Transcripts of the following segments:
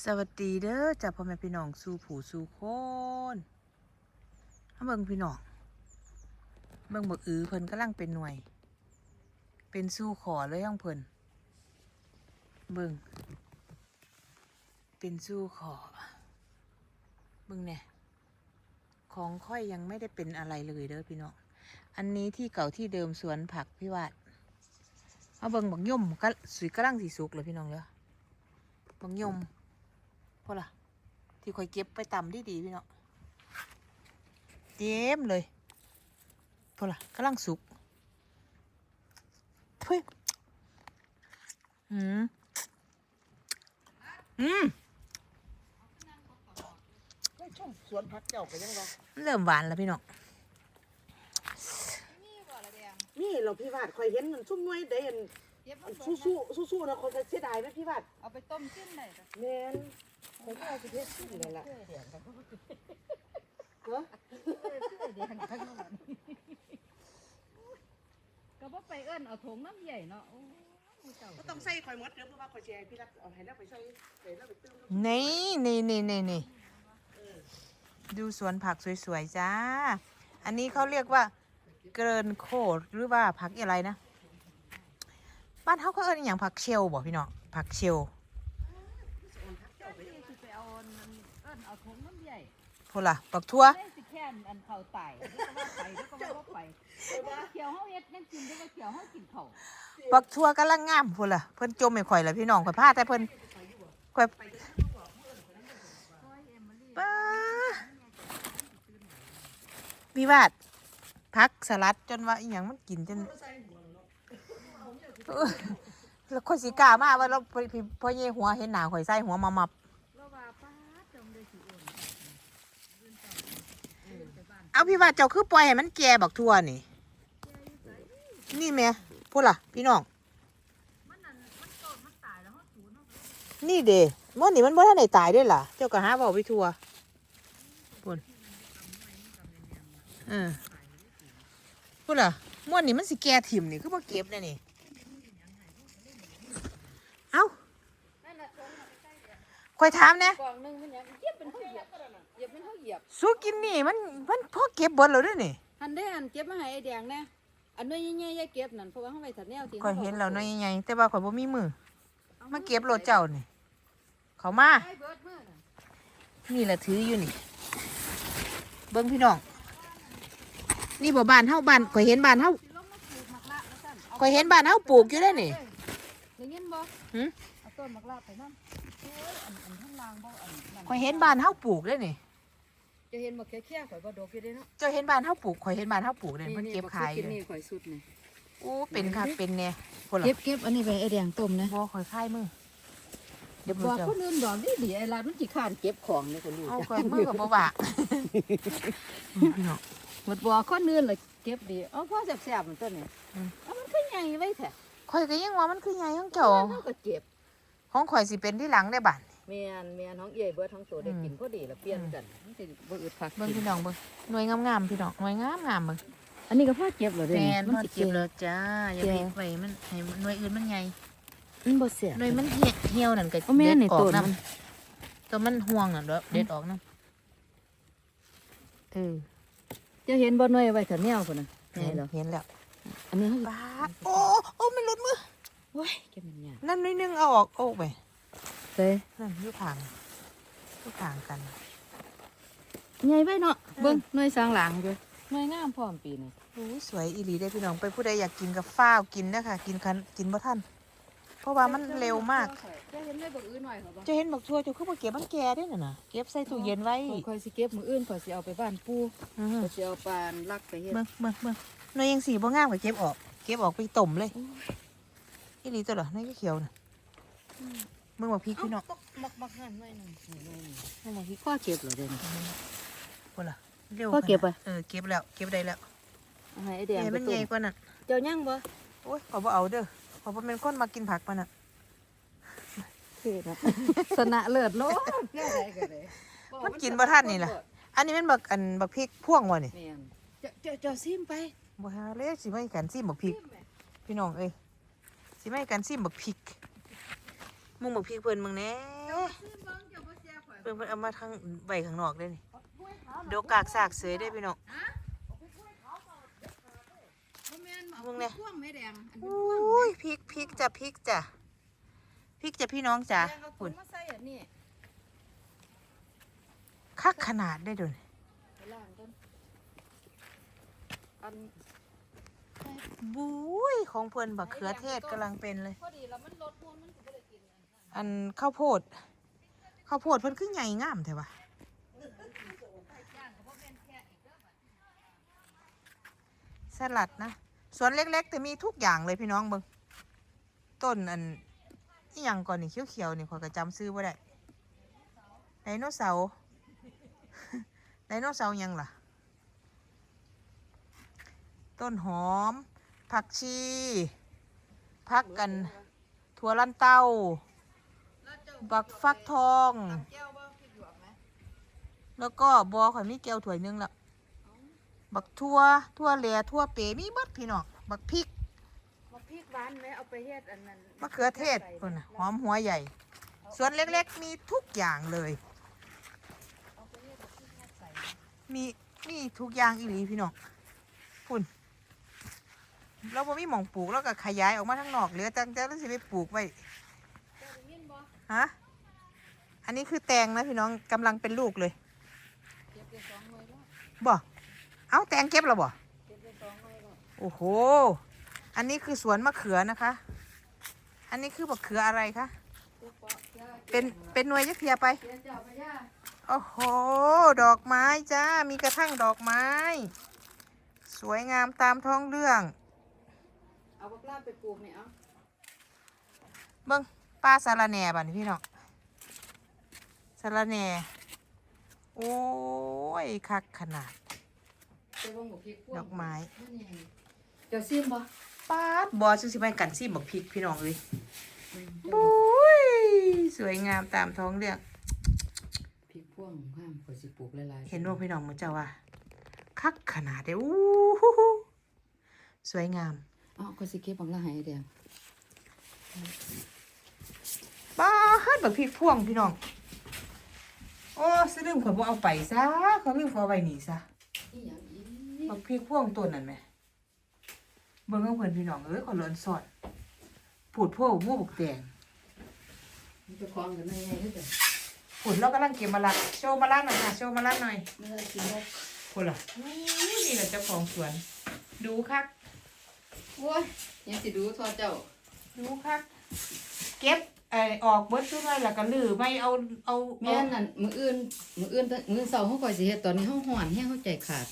สวัสดีเด้อจ้าพ่อแม่พี่น้องสู่ผู้สู่คนเบิ่งพี่น้อง เบิ่งบักอือเพิ่นกำลังเป็นหน่วย เป็นสู่ขอเลยยังเพิ่น เบิ่งเป็นสู่ขอ เบิ่งเนี่ยของค่อยยังไม่ได้เป็นอะไรเลยเด้อพี่น้อง อันนี้ที่เก่าที่เดิมสวนผักพี่วาดมาเบิ่งบักย่มก็สุยกำลังสีสุกเลยพี่น้องเด้อบักย่อม พอละที่คอยเก็บไปตำดีดีๆพี่เนาะเต็มเลยพอละกำลังสุกเฮ้ยอืมอืมช่วงสวนพักเจ้าไปยังไงเริ่มหวานแล้วพี่น้องนี่เราพี่วาดคอยเห็นมันชุ่มน้อยเด่นเย็บอันสู้สู้สู้สู้ๆนะคนจะเสียดายไหมพี่วาดเอาไปต้มกินได้จ้ะแมน ผมก็เอาไปเทสขึ้นเลยล่ะเฮ้อเดี๋ยวข้างนอกก็บ่ไปเอิ้นเอาถุงน้ำใหญ่เนาะโอ้ยเจ้าก็ต้องใส่คอยมดเด้อเพราะว่าคอยแชร์พี่รักเอาให้แล้วไปใส่ไปแล้วไปตื้มนี่นี่นี่นี่นี่ดูสวนผักสวยๆจ้า อันนี้เขาเรียกว่า เกินโคดหรือว่าผักอะไรนะ บ้านเขาเขาเอิ้นอหย่างผักเชลบ่พี่น้องผักเชล สิไปเอาอันนั้นเอิ้นเอาถุงน้ำใหญ่ พนล่ะปักทั่วได้สิแค่นอันเข้าไตแล้วก็ว่าไปแล้วก็ว่าบ่ไปเขียวเฮาเฮ็ดยังกินได้ว่าเขียวเฮากินเข้าปักทั่วกำลังงามพุ่นล่ะเพิ่นจมไม่ข่อยละพี่น้องข่อยพาแต่เพิ่นข่อยป้าวิวาดพักสลัดจนว่าอีหยังมันกินจนเออแล้วข่อยสิกล้ามาว่าเราพอพอเยหัวเห็นหน้าข่อยใส่หัวมามับ แล้วว่าป้าจำได้สิโอน เอาพี่ว่าเจ้าคือปล่อยให้มันแก่บักทั่วนี่ นี่แม่พูดล่ะ พี่น้อง นี่เดมื่อนี่มันบ่ทันได้ตายด้วยล่ะ เจ้าก็หาเว้าไปทั่วพุ่นเออพูดล่ะมื่อนี่มันสิแก่ถิ่มนี่คือบ่เก็บแน่นี่ เอ้านั่เอยถามน่กล่องนึงมันยังเหยียบเป็นเฮาเหยียบเห ยียบเป็นเฮาเหยียบสู้กินนี่มันมันพอเก็บเบิดแล้วเด้อนี่หันได้อันเก็บมาให้ไอ้แดงแน่อันน้อยใหญ่ๆอย่าเก็บนั่นเพราะว่าเฮาไว้ถัดแนวที่ข่อยเห็นแล้วน้อยใหญ่ๆแต่ว่าข่อยบ่มีมืออมาเก็บรถเจ้านี่ เขามาไอ้เบิดมื้อน่ะนี่แหละถืออยู่นี่ เบิ้งพี่น้อง นี่บ่บ้านเฮาบ้านข่อยเห็นบ้านเฮาสิลงมาปลูกหมักละว่าซั่นเอาข่อยเห็นบ้านเฮาปลูกอยู่ได้อนี่ ได้ยินบ่หึ เอาต้นหมักละไปนำโอ้ยอันอันข้างล่างบ่อันนั่นข่อยเห็นบ้านเฮาปลูกได้อนี่ จะเห็นบ่แค่ๆข่อยบ่ดอกอยู่เด้เนาะเจ้าเห็นบ้านเฮาปลูกข่อยเห็นบ้านเฮาปลูกเด้อมันเก็บขายอยู่นี่ข่อยสุดนี่โอ้เป็นคักเป็นแน่พุ่นล่ะเก็บเก็บอันนี้ไปไอ้แดงต้มนะบ่ข่อยคายมือเดี๋ยวบบ่อกเจ้าคนอื่นดอกดีดีๆไอ้ลาดมันขี้ข้านเก็บของนี่คนรู้เอาจ้ะข่อยมือก็บ่บากพี่น้องหมดบอกคนอื่นเลยเก็บดีเอาพ่อแซ่บๆมันต้นนี่อืม เอามันคือใหญ่ไว้แท้ข่อยก็ยังว่ามันคือใหญ่ของเจ้าเฮาก็เก็บของข่อยสิเป็นที่หลังได้บ้าน แม่นแม่นของเอ๋ยเบิดทั้งตัวได้อืมกินพอดีแล้วเปลี่ยนกันมันสิบ่อึดผักเบิ่งพี่น้องเบิ่งหน่วยงามๆพี่น้องหน่วยงามๆเบิ่งอันนี้ก็พ่อเก็บแล้วเด้แม่นมัพอสิเก็บแล้วจ้าอย่าแก่ไปไว้มันให้หน่วยอื่นมันใหญ่มันบ่เสียหน่วยมันเหี่ยเหี่ยวนั่นก็โอ้แม่นนี่เด็ดออต้กนนํมันตัวมันห่วงน่ะเด้อเด็ดออกนํเออจะเห็นบ่หน่วยไว้ถ้าแนวพุ่นน่ะเห็เห็นนแล้วเห็นแล้วอันนี้เฮาบาดโอ้โอ้มันหลุดมือโอ้ยเก็บมันยากนั่นนิดนึงเอาออกโอ้ไป เด้นั่นอยู่ทางอยู่ทางกันใหญ่ไว้เนาะเบิ่งหน่วยสร้างหลังอยู่หน่วยงามพร้อมปีนี้โอ้ยสวยอีหลีได้อพี่น้องไปผู้ใดอยากกินกับฟ้าวกินนะคะกินคันกินบ่ทันเพราะว่ามันเร็วมาก จะเห็นได้บ่อื่นหน่อยเหรอบ่จะเห็นบักทั่วเจ้าคือบ่เก็บมันแก่ได้อน่ะนะเก็บใส่ตู้เย็นไว้ข่อยสิเก็บมื้ออื่นข่อยสิเอาไปบ้านปู่อือฮึข่อยสิเอาปานลักไปเฮ็ดเบิ่งเบิ่งเบิ่งหน่วยยังสีบ่งามก็เก็บออก เก็บออกไปต้มเลยอีหลีตัวเหรอนี่ก็เขียวน่ะ เบิ่งบักพริกพี่น้องมักมักหั่นไว้หน่อยหน่อยนั่นบักพริกพ่อเก็บเหรอเด้นี่พุ่นล่ะเร็วพ่อเก็บไปเออเก็บแล้วเก็บได้แล้วเอาให้ไอ้แดงเอ้ไปมันต้ใหญ่มกว่านั้นเจ้ายังบ่โอ้ยขอบ่เอาเด้อขอบ่เป็นคนมากินผักปานน่ะคือนะสนะเลิศโลดแน่ได้ก็ได้มันกินบ่ทันนี่ล่ะอันนี้มันบักอันบักพริกพ่วงวะนี่แม่นเจ้าเจ้าเจ้าซิมไปบ่หาเลยสิไม่กันซิมบักพริกพี่น้องเอ้ยสิไม่กันซิมบักพริก มึงบักพริกเพิ่นมึงแหน่ซิมเบิ่งพิ่นเพิ่นเอามาทางใบข้างนอกได้นี่ดอกกากสากเสยได้พี่น้องมึงเนี่ยพ่วงไม่แดงอันอุ้ยพริกพริกจ้ะพริกจ้ะพริกจ้ะพี่น้องจ้ะเอาคุคุณณมาใส่อันนี้คักขนาดได้ดุนไปล้างก่อนอันบุ้ยของเพิ่นบักเขือเทศกำลังเป็นเลยพอดีแล้วมันลดพวงมันก็บ่ได้กิน อันข้าวโพดข้าวโพดเพิ่นคือใหญ่งามแท้วะย่างก็บ่แม่นแค่อีกเด้อบัดสลัดนะสวนเล็ก ๆ แต่มีทุกอย่างเลยพี่น้องเบิงต้นอันนี่ยังก่อนนี่เขียวๆนี่ขอยก็จำซื้อบ่ได้ไดโนเสาร์ไดโนเสาร์ยังล่ะ ต้นหอม ผักชี ผักกัน ถั่วลันเต้า บักฟักทอง แก้วบ่พริกหยวกไหมแล้วก็บอข่อยมีแก้วถ้วยหนึงละบักทั่วทั่วเหลียทั่วเป๋มีเบิดพี่น้องบักพริกมาพริกหวานไหมเอาไปเฮ็ดอันนั้นมะเขือเทศพุ่นน่ะหอมหัวใหญ่สวนเล็กๆมีทุกอย่างเลย เอาไปเฮ็ดพริกแค่ใส่มีมีทุกอย่างอีหลีพี่น้องพุ่นเราบ่มีหม่องปลูกแล้วก็ขยายออกมาทางนอกเหลือจังจะแล้วสิไปปลูกไว้เจ้าได้ยินบ่ ฮะ อันนี้คือแตงนะพี่น้องกำลังเป็นลูกเลยเก็บไปสองหน่วยแล้วบ่เอาแตงเก็บแล้วบ่เก็บไปสองหน่วยแล้วโอ้โห อันนี้คือสวนมะเขือนะคะ อันนี้คือมะเขืออะไรคะ เก็บปอกย่าเป็นเป็นหน่วยยักเทียไป เก็บเจ้าไปย่าโอ้โห ดอกไม้จ้า มีกระทั่งดอกไม้ สวยงามตามท้องเรื่อง เอาบักลาไปปลูกนี่เอาเบิ้ง ป้าสาระแหน่บัดนพี่น้องสาระแหน่โอ้ยคักขนาดเจ้าบ่หมกพริกพวงดอกไม้มันนี่เจ้าซิมบ่ป้าดบอซื้อสิไปกันซิบอกพริกพี่น้องเลยอืมบุ้ยสวยงามตามท้องเรื่องพริกพวงห้ามข่อยสิปลูกหลายๆเห็นว่าพี่น้องมันจะว่าคักขนาดเดียวอู้หูหูสวยงามเอ้าข่อยสิเก็บบักลาให้แดง ป้าดแบบพริกพ่วงพี่น้อง โอ้สลืมขอยบ่เอาไปซะเขาลืมขอยเอาไว้นี่ซะอีหยังอีบักพริกพ่วงตัวนั้นไหมเบิ่งเอาเพิ่นพี่น้องเอ้ยขอยเลินสอดปูดพวกมั่วบกแดงมันจะคล้องกันได้ไงเด้อจ้ะปูดเรากำลังเก็บมาละโชว์มาละหน่อยค่ะโชว์มาละหน่อยเมื่อกินได้พูดล่ะอู้นี่แหละเจ้าของสวน ดูคักโอ้ยยังสิดูทอเจ้า ดูคักเก็บ ไออออกเบิดซุหน่อยแล้วก็ลือไม่เอาเอาแม่นนั่นมื้ออื่นมื้ออื่นมื้อเช้าเฮาข่อยสิเฮ็ดตอนนี้เฮาฮ้อนแฮงเฮาใจขาด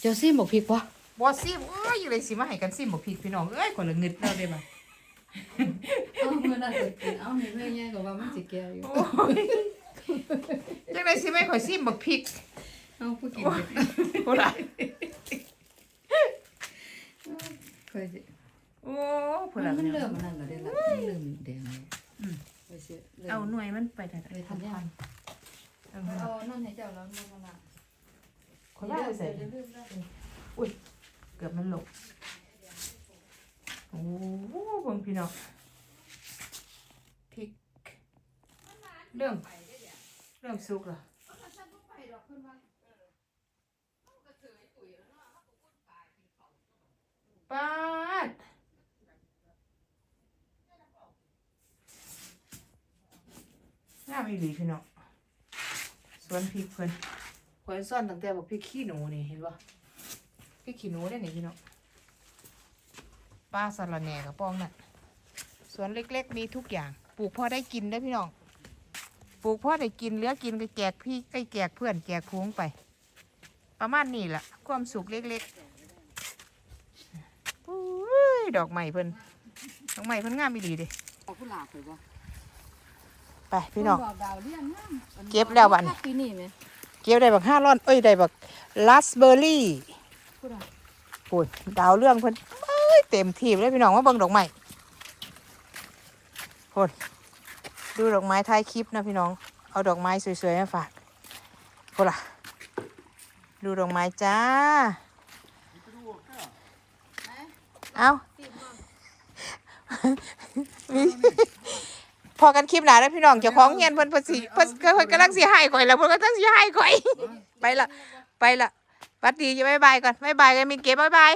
เจ้าซิมบ่พริกบ่บอซิมเอ้ยอยู่เลยสิมาให้กันซิมบอกผิดพี่น้องเอ้ยคนละเงิดแล้วได้บ่เอามื้อนั้นก็กินเอานี่แม่ใหญ่ก็ว่ามันสิแก่อยู่โอ้ยจังไดสิไม่ขอยซิมบอกผิดเอาผู้กินเผ็ดพูดล่ะข่อยสิโอ้พูดมัล่ะนมันพี่น้เริ่องมนั่นแล้วเด้ล่ะมันเริ่มแดง แล้วอืมข่อยสิริ่มเอาหน่วยมันไปแต่ไปทำยังเอาเอานั่นให้เจ้าแล้วมันมาขอยย่าไปใส่เดี๋ยวลืมแล้วเกือบมันหลบโอ้โหเบิ่งพี่น้องพริกเรื่องเรื่องสุกเหรอปาด งามอีหลีพี่น้องสวนพริกเพิ่นข่อยซ่อนตั้งแต่บอกพริกขี้หนูนี่เห็นปะพริกขี้หนูได้นี่พี่น้องป้าสะระแหน่กับป้องนั่นสวนเล็ก ๆ มีทุกอย่าง ปลูกพอได้กินได้อพี่น้องปลูกพอได้กินเหลือกินก็แจกพี่ไอ้แจกเพื่อนแจกพวงไป ประมาณนี้แหละความสุขเล็กๆอุ้ยดอกไม้เพิ่นดอกไม้เพิ่นงามอีหลีเด้เอาผู้หลาบไปบ่ ไปพี่น้องดอกดาวเรืองงามเก็บแล้วบัดนี้ ปีนี้แม่เกี่ยวได้บักห้าร้อนเอ้ยได้บักลาสเบอร์รี่ผู้ใดโอ้ยดาวเรื่องเพิ่นเอ้ยเต็มทีบเลยพี่น้องมาเบิ่งดอกไม้โคนดูดอกไม้ท้ายคลิปนะพี่น้อง เอาดอกไม้สวยๆมาฝากโคนล่ะ ดูดอกไม้จ้า เอาติดบ่มีพ พอกันคลิปหนาแล้วพี่น้องเจ้าของเงินเพิ่นเพิ่นสิเพิ่นเพิ่นกำลังสิให้ข่อยแล้วเพิ่นก็ต้องสิให้ข่อย ไปละไปละปัดดีจะบ๊ายบายก่อนบ๊ายบายกันมีเก็บบ๊ายบาย